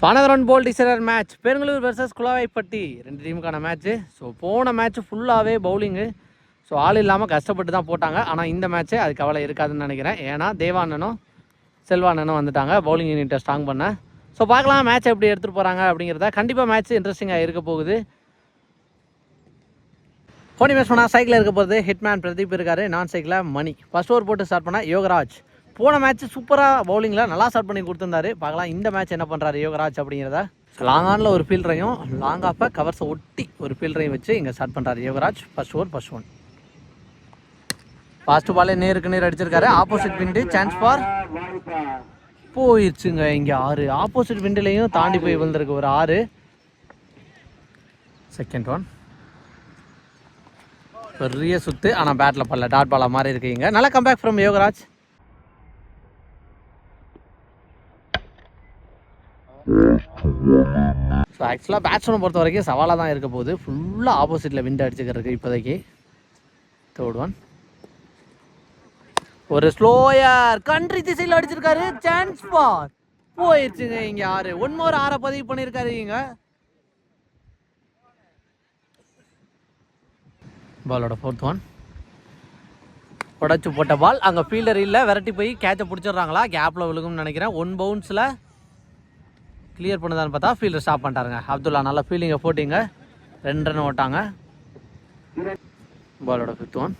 So another one போல் டிசரர் match. Perungalur versus Kulavaipatti ரெண்டு டீமுக்கான மேட்ச்சு ஸோ போன மேட்ச் ஃபுல்லாகவே பவுலிங்கு ஸோ ஆள் இல்லாமல் கஷ்டப்பட்டு தான் போட்டாங்க. ஆனால் இந்த மேட்ச்சு அது கவலை இருக்காதுன்னு நினைக்கிறேன். ஏன்னா தேவானனும் செல்வானனும் வந்துட்டாங்க. பவுலிங் யூனிட்டை ஸ்ட்ராங் பண்ண. ஸோ பார்க்கலாம் மேட்ச் எப்படி எடுத்துகிட்டு போகிறாங்க அப்படிங்கிறத. கண்டிப்பாக மேட்ச் இன்ட்ரெஸ்டிங்காக இருக்க போகுது. போனி மேட்ச் பண்ணால் சைக்கிளில் இருக்க போகிறது ஹிட்மேன் பிரதீப் இருக்காரு நான் சைக்கிளில் மணி. ஃபஸ்ட் ஓவர் போட்டு ஸ்டார்ட் பண்ணால் யோகராஜ். போன மேட்ச் சூப்பராக பவுலிங்கில் நல்லா ஸ்டார்ட் பண்ணி கொடுத்துருந்தாரு. பார்க்கலாம் இந்த மேட்ச் என்ன பண்ணுறாரு யோகராஜ் அப்படிங்கிறத. லாங் ஆனில் ஒரு ஃபீல்டரையும் லாங் ஆஃபை கவர்ஸை ஒட்டி ஒரு ஃபீல்டரையும் வச்சு இங்கே ஸ்டார்ட் பண்ணுறாரு Yogaraj. First over first one fast பாலே நேருக்கு நேர் அடிச்சிருக்காரு. ஆப்போசிட் விண்டு சான்ஸ் ஃபார் போயிடுச்சுங்க இங்கே ஆறு. ஆப்போசிட் விண்டுலேயும் தாண்டி போய் விழுந்திருக்கு ஒரு ஆறு. செகண்ட் ஒன் பெரிய சுத்து ஆனால் பேட்டில் பல்ல டாட் பாலா மாதிரி இருக்கீங்க நல்லா கம்பேக் ஃப்ரம் யோகராஜ். ஸோ ஆக்சுவலாக பேட்ஸ்மேனை பொறுத்த வரைக்கும் சவாலாக தான் இருக்க போகுது. ஃபுல்லாக ஆப்போசிட்டில் விண்ட் அடிச்சுக்கிறதுக்கு இப்போதைக்கு. தேர்ட் ஒன் ஒரு ஸ்லோயர் கண்ட்ரி திசையில் அடிச்சிருக்காரு. Chance for. போயிடுச்சுங்க இங்கே ஆறு. ஒன் மோர் ஆறை பதிவு பண்ணியிருக்காரு இங்க பாலோட ஃபோர்த் ஒன் உடச்சு போட்ட பால் அங்கே ஃபீல்டர் இல்லை. விரட்டி போய் கேட்சை பிடிச்சிடுறாங்களா? கேப்பில் விழுகும்னு நினைக்கிறேன். ஒன் பவுன்ஸில் கிளியர் பண்ணுதான்னு பார்த்தா ஃபீல்டர் ஸ்டாப் பண்ணிட்டாருங்க. அப்துல்லா நல்லா ஃபீல்டிங்கை போட்டிங்க. ரெண்டு ரன் ஓட்டாங்க பாலோட ஃபிஃப்த் ஒன்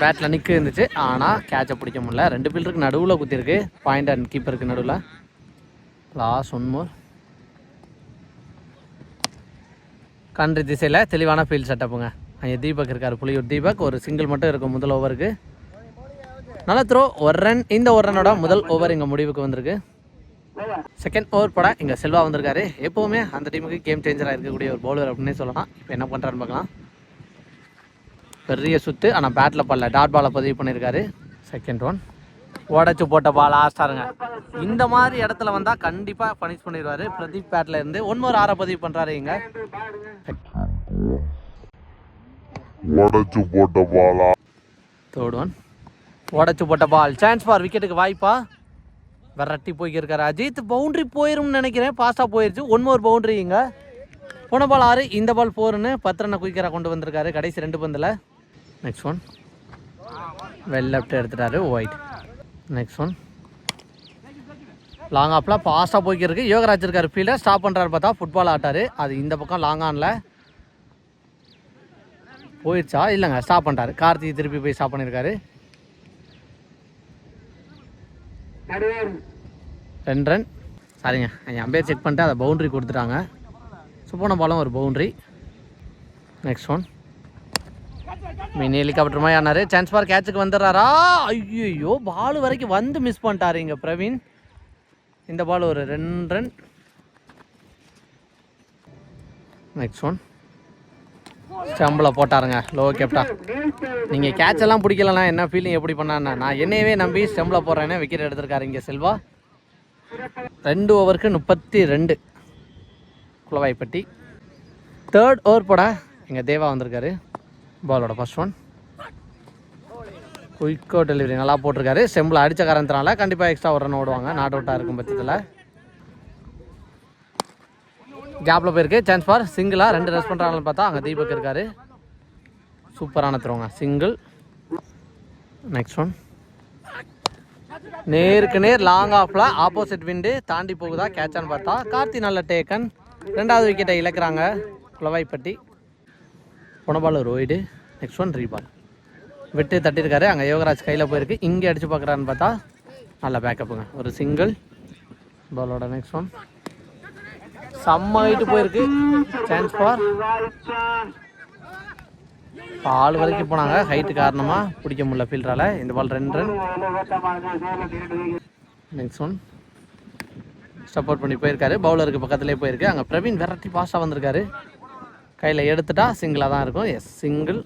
பேட்டில் நிற்க இருந்துச்சு. ஆனால் கேட்சை பிடிக்க முடியல. ரெண்டு ஃபீல்டருக்கு நடுவில் குத்திருக்கு. பாயிண்ட் அண்ட் கீப்பருக்கு நடுவில். லாஸ்ட் ஒன் மோர் கண்ட்ரி திசையில் தெளிவான ஃபீல்ட் செட்டப்புங்க அங்கே தீபக் இருக்கார் புலியூர் தீபக். ஒரு சிங்கிள் மட்டும் இருக்கும் முதல் ஓவருக்கு நல்ல த்ரோ ஒரு ரன் இந்த ஒரு ரன்னோட முதல் ஓவர் இங்கே முடிவுக்கு வந்திருக்கு. செகண்ட் ஓவர் பட இங்கே செல்வா வந்திருக்காரு. எப்போவுமே அந்த டீமுக்கு கேம் சேஞ்சராக இருக்கக்கூடிய ஒரு பவுலர் அப்படின்னே சொல்லலாம். இப்போ என்ன பண்ணுறாருன்னு பார்க்கலாம். பெரிய சுத்து ஆனால் பேட்டில் படல. டாட் பாலை பதிவு பண்ணியிருக்காரு செகண்ட் ஒன் உடச்சு போட்ட பால் ஆஸ்டாருங்க இந்த மாதிரி இடத்துல வந்தால் கண்டிப்பாக பனிஷ் பண்ணிடுவாரு. பிரதீப் பேட்டில் இருந்து ஒன் மோர் ஆறை பதிவு பண்ணுறாரு இங்க. உடச்சு போட்ட பாலா தேர்ட் ஒன் உடச்சு போட்ட பால் சான்ஸ் ஃபார் விக்கெட்டுக்கு வாய்ப்பா? விரட்டி போய்க்கிருக்காரு. அஜித் பவுண்ட்ரி போயிரும்னு நினைக்கிறேன். பாஸ்டாக போயிடுச்சு ஒன் மோர் பவுண்டரி இங்கே. போன பால் ஆறு இந்த பால் ஃபோர்னு பத்து ரன்னை குயிக்கராக கொண்டு வந்திருக்காரு. கடைசி ரெண்டு பந்தில். நெக்ஸ்ட் ஒன் வெல் லெஃப்ட் எடுத்துட்டாரு. ஒயிட் நெக்ஸ்ட் ஒன் லாங் ஆஃபில் ஃபாஸ்ட்டாக போய்க்கிருக்கு. யோகராஜ் இருக்கார். ஃபீல்டர் ஸ்டாப் பண்ணுறாரு பார்த்தா ஃபுட்பால் ஆட்டார். அது இந்த பக்கம் லாங் ஆனில் போயிடுச்சா இல்லைங்க ஸ்டாப் பண்ணிட்டாரு. கார்த்தி திருப்பி போய் ஸ்டாப் பண்ணியிருக்காரு ரெண்டு ரன் சாரிங்க என் அம்பேர் செக் பண்ணிட்டு அதை பவுண்ட்ரி கொடுத்துட்டாங்க. ஸோ போன பாலம் ஒரு boundary next one mini helicopter மாதிரி ஆனார். சான்ஸ் பார் கேட்சுக்கு வந்துடுறாரா? ஐயோ பால் வரைக்கும் வந்து மிஸ் பண்ணிட்டாரு இங்கே பிரவீன். இந்த பால் ஒரு ரெண்டு ரன் நெக்ஸ்ட் ஒன் ஸ்டம்பில் போட்டாருங்க லோ கேப்டா நீங்கள் கேட்ச் எல்லாம் பிடிக்கலண்ணா என்ன ஃபீலிங் எப்படி பண்ணான்னா நான் என்னையவே நம்பி ஸ்டம்பில் போடுறேன்னு விக்கெட் எடுத்திருக்காரு இங்கே செல்வா. ரெண்டு ஓவருக்கு முப்பத்தி ரெண்டு. குளவாய்ப்பட்டி தேர்ட் ஓவர் போட எங்கள் தேவா வந்திருக்காரு. பாலோட ஃபர்ஸ்ட் ஒன் குயிக்கோ டெலிவரி நல்லா போட்டிருக்காரு. செம்பில் அடித்த காரணத்தினால கண்டிப்பாக எக்ஸ்ட்ரா ஒரு ரன் ஓடுவாங்க. நாட் அவுட்டாக இருக்கும் பட்சத்தில். கேப்பில் போயிருக்கு. சான்ஸ் ஃபார் சிங்கிளாக ரெண்டு ரெஸ் பண்ணுறாங்கன்னு பார்த்தா அங்கே தீபக் இருக்காரு. சூப்பரான த்ரோங்க சிங்கிள் நெக்ஸ்ட் ஒன் நேருக்கு நேர் லாங் ஆஃபில் ஆப்போசிட் விண்டு தாண்டி போகுதா? கேட்சான்னு பார்த்தா கார்த்தி நல்ல டேக்கன் ரெண்டாவது விக்கெட்டை இழக்கிறாங்க குளவாய்ப்பட்டி புனபால் ரோய்டு நெக்ஸ்ட் ஒன் ரீபால் விட்டு தட்டியிருக்காரு அங்கே யோகராஜ் கையில் போயிருக்கு. இங்கே அடிச்சு பார்க்குறான்னு பார்த்தா நல்ல பேக்கப்புங்க ஒரு சிங்கிள் பாலோட நெக்ஸ்ட் ஒன் செம்ம ஹைட்டு போயிருக்கு. சான்ஸ் ஃபார் பால் வரைக்கும் போனாங்க. ஹைட்டு காரணமாக பிடிக்க முடியல ஃபீல்டரால் இந்த பால் ரெண்டு ரன் நெக்ஸ்ட் ஒன் சப்போர்ட் பண்ணி போயிருக்காரு. பவுலருக்கு பக்கத்துலேயே போயிருக்கு. அங்கே பிரவீன் வெரைட்டி பாஸ்டாக வந்திருக்காரு. கையில் எடுத்துட்டா சிங்கிளாக தான் இருக்கும். எஸ் சிங்கிள்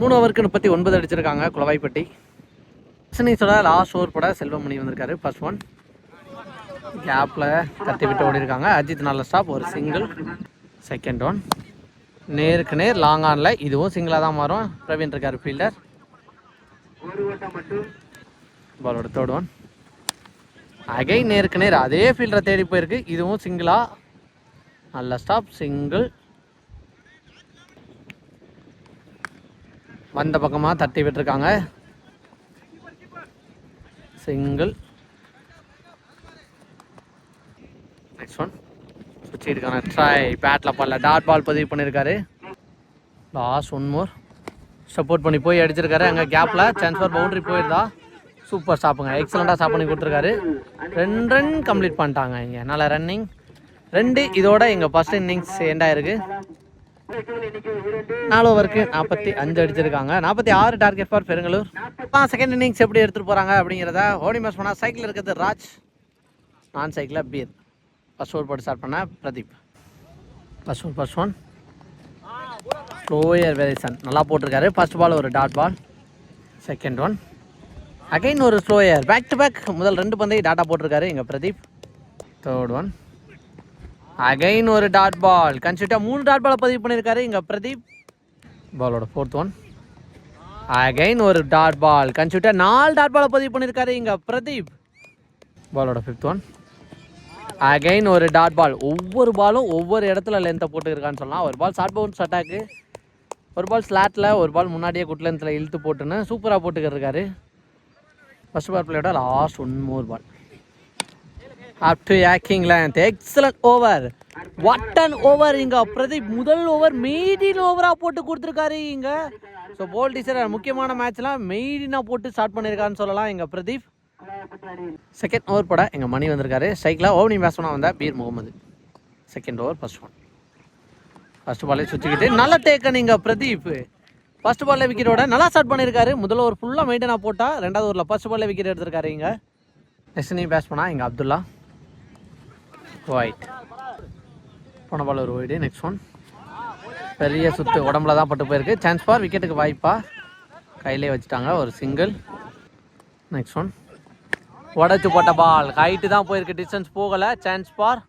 மூணு ஓவருக்கு முப்பத்தி ஒன்பது அடிச்சிருக்காங்க. குளவாய்ப்பட்டி சினிஸோட லாஸ்ட் ஓவர் பட செல்வமணி வந்திருக்காரு. ஃபர்ஸ்ட் ஒன் கேப்பில் தட்டி விட்டு ஓடி இருக்காங்க அஜித் நல்ல ஸ்டாப் ஒரு சிங்கிள் செகண்ட் ஒன் நேருக்கு நேர் லாங் ஆனில் இதுவும் சிங்கிளாக தான் மாறும். பிரவீன் இருக்கார் ஃபீல்டர் பாலோட தேர்ட் ஒன் அகை நேருக்கு நேர் அதே ஃபீல்டரை தேடி போயிருக்கு. இதுவும் சிங்கிளாக நல்ல ஸ்டாப் சிங்கிள் வந்த பக்கமாக தட்டி விட்டுருக்காங்க. சிங்கிள் நெக்ஸ்ட் ஒன் சுவிட்சிருக்கான ட்ரை பேட்டில் பால்ல டாட் பால் பதிவு பண்ணியிருக்காரு லாஸ்ட் ஒன் மோர் சப்போர்ட் பண்ணி போய் அடிச்சிருக்காரு. அங்கே கேப்பில் சான்ஸ்ஃபர் பவுண்ட்ரி போயிருந்தா சூப்பர் ஸ்டாப்புங்க எக்ஸலண்ட்டாக ஸ்டாப் பண்ணி கொடுத்துருக்காரு. ரெண்டு ரன் கம்ப்ளீட் பண்ணிட்டாங்க இங்கே. நல்ல ரன்னிங் ரெண்டு இதோட எங்கள் ஃபஸ்ட் இன்னிங்ஸ் எண்ட் ஆயிருக்கு. நாலு ஓவருக்கு நாற்பத்தி அஞ்சு அடிச்சிருக்காங்க. நாற்பத்தி ஆறு target for Perungalur second innings எப்படி எடுத்துகிட்டு போகிறாங்க அப்படிங்கிறத ஓடி மேட்ச் பண்ணால் சைக்கிள் இருக்கிறது ராஜ். நான் சைக்கிளில் பீர். ஃபர்ஸ்ட் ஓவர் போட்டு ஸ்டார்ட் பண்ண Pradeep. First one first one slower variation நல்லா போட்டிருக்காரு. ஃபர்ஸ்ட் பால் ஒரு dot ball second one again ஒரு ஸ்லோயர் பேக் டு பேக் முதல் ரெண்டு பந்தை டாட்டா போட்டிருக்காரு எங்கள் பிரதீப். தேர்ட் ஒன் அகைன் ஒரு டாட் பால் கன்சிட்டாக மூணு டாட் பாலை பதிவு பண்ணியிருக்காரு இங்கே பிரதீப். பாலோட ஃபோர்த் ஒன் அகைன் ஒரு டாட் பால் கன்சிட்டாக நாலு டாட் பாலை பதிவு பண்ணியிருக்காரு இங்கே பிரதீப். பாலோட ஃபிஃப்த் ஒன் அகைன் ஒரு டாட் பால் ஒவ்வொரு பாலும் ஒவ்வொரு இடத்துல லென்த்தை போட்டுருக்கான்னு சொல்லலாம். ஒரு பால் ஷார்ட் பவுன்ஸ் அட்டாக்கு ஒரு பால் ஸ்லாட்டில் ஒரு பால் முன்னாடியே குட் லென்த்தில் இழுத்து போட்டுன்னு சூப்பராக போட்டுக்கிருக்காரு. First ball பிளேயோட last one more ball up to ஏக்கிங் length excellent over what an over இங்கே. பிரதீப் முதல் ஓவர் மெய்டின் ஓவராக போட்டு கொடுத்துருக்காரு இங்கே. ஸோ போல் டீச்சர் முக்கியமான மேட்ச்லாம் மெய்டினாக போட்டு ஸ்டார்ட் பண்ணியிருக்காருன்னு சொல்லலாம் இங்கே பிரதீப். செகண்ட் ஓவர் போட எங்கள் மணி வந்திருக்காரு. சைக்கிளாக ஓவனிங் பேட்ஸ்மனாக வந்தால் Peer Mohammed. Second over first one first பாலே சுற்றிக்கிட்டு நல்ல டேக்கன் இங்கே பிரதீப். ஃபர்ஸ்ட் பாலில் விக்கெட்டோட நல்லா ஸ்டார்ட் பண்ணியிருக்காரு முதல் ஓவர் ஃபுல்லாக மெயின்டைனாக போட்டால் ரெண்டாவது ஓவரில் ஃபர்ஸ்ட் பாலில் விக்கெட் எடுத்திருக்காரு இங்கே. நெக்ஸ்ட் நீ பேட்ஸ்மனா இங்க அப்துல்லா. ஒயிட் போன பால் ஒரு ஒயிடு நெக்ஸ்ட் ஒன் பெரிய சுத்து உடம்புல தான் பட்டு போயிருக்கு. சான்ஸ் ஃபார் விக்கெட்டுக்கு வாய்ப்பா. கையிலே வச்சுட்டாங்க ஒரு சிங்கிள் நெக்ஸ்ட் ஒன் உடச்சு போட்ட பால் ஹைட்டு தான் போயிருக்கு. டிஸ்டன்ஸ் போகலை. சான்ஸ் பார்.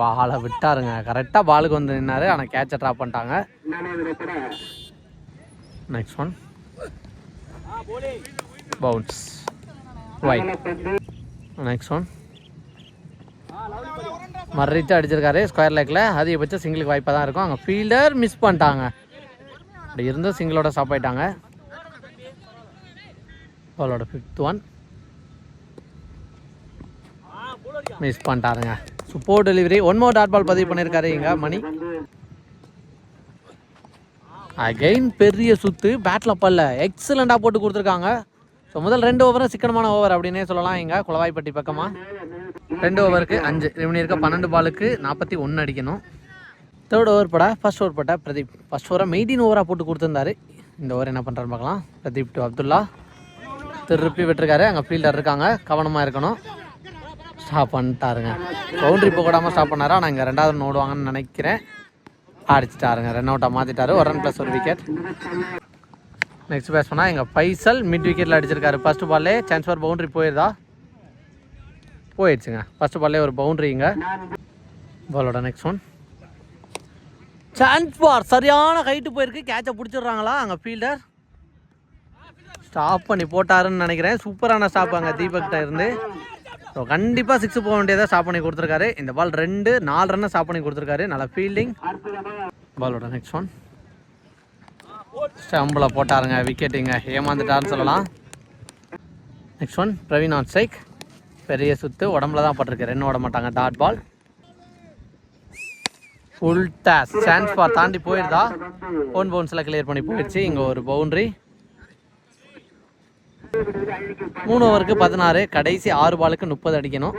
பாலை விட்டாருங்க. கரெக்டாக பாலுக்கு வந்து நின்னாரு. ஆனால் கேட்சை ட்ராப் பண்ணிட்டாங்க. Next one bounce wide next one மறித்து அடிச்சிருக்காரு. ஸ்கொயர் லேக்கில் அதிகபட்சம் சிங்கிளுக்கு வாய்ப்பாக தான் இருக்கும். அங்கே ஃபீல்டர் மிஸ் பண்ணிட்டாங்க. அப்படி இருந்தும் சிங்கிளோட ஸ்டாப் ஆயிட்டாங்க. பாலோட fifth one miss பண்ணிட்டாருங்க. Super delivery one more dot ball பதிவு பண்ணியிருக்காரு இங்கே மணி. அகைன் பெரிய சுத்து. பேட்டில் பல்ல எக்ஸலண்டாக போட்டு கொடுத்துருக்காங்க. ஸோ முதல் ரெண்டு ஓவரும் சிக்கனமான ஓவர் அப்படின்னே சொல்லலாம் இங்கே. குளவாய்ப்பட்டி பக்கமாக ரெண்டு ஓவருக்கு அஞ்சு. ரெவனி இருக்க பன்னெண்டு பாலுக்கு நாற்பத்தி ஒன்று அடிக்கணும். தேர்ட் ஓவர் பட ஃபர்ஸ்ட் ஓவர் பட்ட பிரதீப். ஃபர்ஸ்ட் ஓவரை மெயின்டீன் ஓவராக போட்டு கொடுத்துருந்தாரு. இந்த ஓவர் என்ன பண்ணுறாரு பார்க்கலாம். பிரதீப் டு அப்துல்லா. திருப்பி விட்டுருக்காரு. அங்கே ஃபீல்டர் இருக்காங்க. கவனமாக இருக்கணும். ஸ்டாப் பண்ணிட்டாருங்க. பவுண்டரி போடாமல் ஸ்டாப் பண்ணாரு. ஆனால் இங்கே ரெண்டாவது run ஓடுவாங்கன்னு நினைக்கிறேன். அடிச்சிட்டாருங்க. ரன் அவுட்டாக மாற்றிட்டாரு ஒரு ரன் ப்ளஸ் ஒரு விக்கெட் நெக்ஸ்ட் பேட்ஸ் பண்ணால் எங்கள் பைசல் மிட் விக்கெட்டில் அடிச்சிருக்காரு. ஃபர்ஸ்ட் பால்லே சான்ஸ் ஃபார் பவுண்ட்ரி போயிருதா? போயிடுச்சுங்க. ஃபர்ஸ்ட் பால்லே ஒரு பவுண்ட்ரிங்க பாலோட நெக்ஸ்ட் ஒன் சான்ஸ் ஃபார் சரியான ஹைட்டு போயிருக்கு. கேட்சை பிடிச்சிடுறாங்களா? அங்கே ஃபீல்டர் ஸ்டாப் பண்ணி போட்டாருன்னு நினைக்கிறேன். சூப்பரான ஸ்டாப் அங்கே தீபக்கிட்ட இருந்து. ஸோ கண்டிப்பாக சிக்ஸ் போக வேண்டியதாக ஸ்டாப் பண்ணி கொடுத்துருக்காரு. இந்த பால் ரெண்டு நாலு ரன்னை ஸ்டாப் பண்ணி கொடுத்துருக்காரு. நல்ல ஃபீல்டிங் பாலோட நெக்ஸ்ட் ஒன் ஸ்டம்பில் போட்டாருங்க. விக்கெட்டுங்க ஏமாந்துட்டாருன்னு சொல்லலாம். Next one Praveen on strike பெரிய சுத்து. உடம்புல தான் பட்டிருக்கு. ரெண்டு ஓட மாட்டாங்க. Dot ball full days chance for தாண்டி போயிருதா? ஓன் பவுன்ஸில் கிளியர் பண்ணி போயிடுச்சு இங்கே ஒரு பவுண்ட்ரி மூணு ஓவருக்கு பதினாறு கடைசி ஆறு பாலுக்கு முப்பது அடிக்கணும்.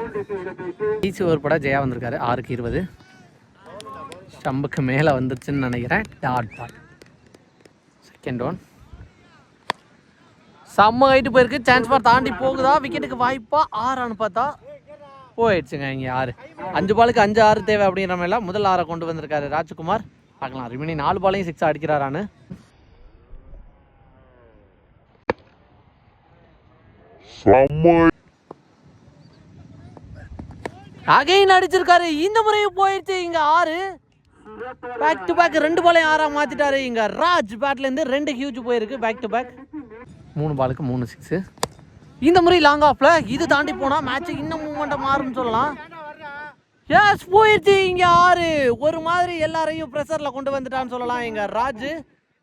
கடைசி ஓவர் பட ஜெயா வந்திருக்காரு ஆறுக்கு இருபது. ஸ்டம்புக்கு மேலே வந்துருச்சுன்னு நினைக்கிறேன். டாட் பால் செகண்ட் ஒன் செம்ம ஹைட்டு போயிருக்கு. சான்ஸ் பார் தாண்டி போகுதா? விக்கெட்டுக்கு வாய்ப்பா? ஆறான்னு பார்த்தா போயிடுச்சுங்க இங்கே ஆறு. அஞ்சு பாலுக்கு அஞ்சு ஆறு தேவை அப்படிங்கிற மாதிரிலாம் முதல் ஆறை கொண்டு வந்திருக்காரு ராஜ்குமார். பார்க்கலாம். ரிமினி நாலு பாலையும் சிக்ஸ் அடிக்கிறாரான்னு. அகைன் அடிச்சிருக்காரு. இந்த முறையும் போயிடுச்சு. இங்க ஆறு. பேக் டு பேக் ரெண்டு பாலையும் ஆறா மாத்திட்டாரு. இங்க ராஜ் பேட்ல இருந்து ரெண்டு ஹியூஜ் போயிருக்கு. பேக் டு பேக் மூணு பாலுக்கு மூணு சிக்ஸ் இந்த முறை லாங் ஆஃப்ல இது தாண்டி போனா மேட்ச் இன்னும் மூமெண்ட்டாக மாறும்னு சொல்லலாம். எஸ் போயிடுச்சு. இங்க ஆறு. ஒரு மாதிரி எல்லாரையும் ப்ரெஷர்ல கொண்டு வந்துட்டான்னு சொல்லலாம். இங்கே ராஜ்.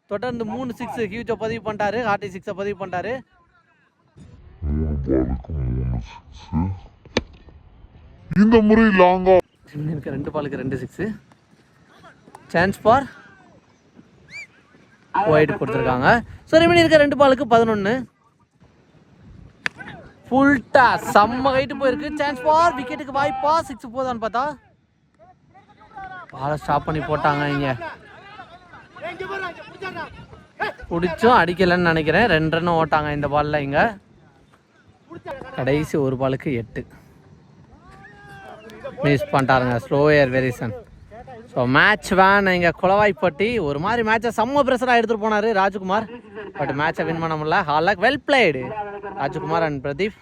தொடர்ந்து மூணு சிக்ஸ் ஹியூஜை பதிவு பண்ணிட்டாரு. ஆர்டி சிக்ஸை பதிவு பண்ணிட்டாரு. பாலுக்கு மூணு சிக்ஸு இந்த முறை லாங்கா. இருக்க ரெண்டு பாலுக்கு ரெண்டு சிக்ஸு சான்ஸ் ஃபார் ஒயிட் கொடுத்துருக்காங்க. ஸோ ரிமைனி இருக்க ரெண்டு பாலுக்கு பதினொன்று ஃபுல்டா செம்ம ஹைட்டு போயிருக்கு. சான்ஸ் ஃபார் விக்கெட்டுக்கு வாய்ப்பா சிக்ஸ் போதான்னு பார்த்தா. பாலை ஸ்டாப் பண்ணி போட்டாங்க இங்க. பிடிச்சும் அடிக்கலைன்னு நினைக்கிறேன். ரெண்டு ரன் ஓட்டாங்க இந்த பால்ல இங்க. கடைசி ஒரு பாலுக்கு எட்டு. Miss பண்ணிட்டாருங்க slower variation so match won இங்கே குளவாய்ப்பட்டி ஒரு மாதிரி மேட்சை செம்ம ப்ரெஷராக எடுத்துகிட்டு போனார் ராஜ்குமார். பட் மேட்சை வின் பண்ண முடியல. ஹாலாக் well played Rajkumar and Pradeep.